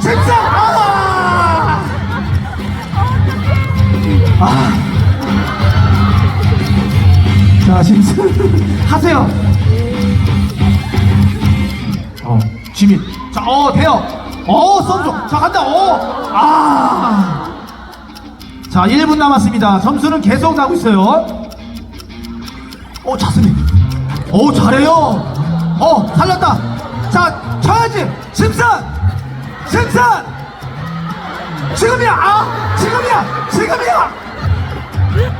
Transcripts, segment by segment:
심사 아! 아. 자 심사 하세요. 어 지민. 자 어 돼요. 어 썸좀 자 간다. 어 아. 자 1분 남았습니다. 점수는 계속 나고 있어요. 어 자스민. 오 잘해요. 어 살렸다. 자 쳐야지 심산 심산! 지금이야! 아 지금이야! 지금이야!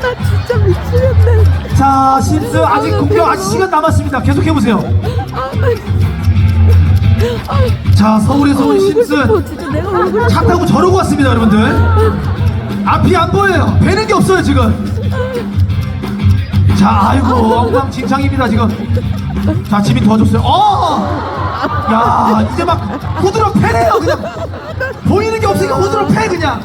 나 진짜 미치겠네. 자 심슨 아직 공격 아직 시간 남았습니다. 계속 해보세요. 아, 나자 서울에서 온 진짜 내가 울고 싶어. 차 타고 저러고 왔습니다 여러분들. 앞이 안 보여요. 뵈는 게 없어요 지금. 자 아이고 엉망진창입니다 지금. 자 지민 도와줬어요. 어 야 이제 막 후드로 패래요 그냥. 보이는 게 없으니까 후드로 패 그냥.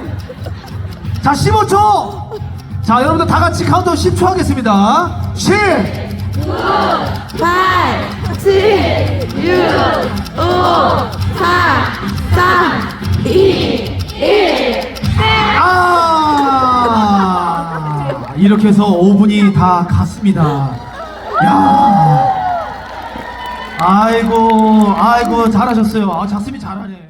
자 15초. 자 여러분들 다 같이 카운트다운 10초 하겠습니다. 7 8, 7, 6, 5, 4, 3, 2, 1. 아! 이렇게 해서 5분이 다 갔습니다. 야 아이고 아이고 잘하셨어요. 아 자스민 잘하네.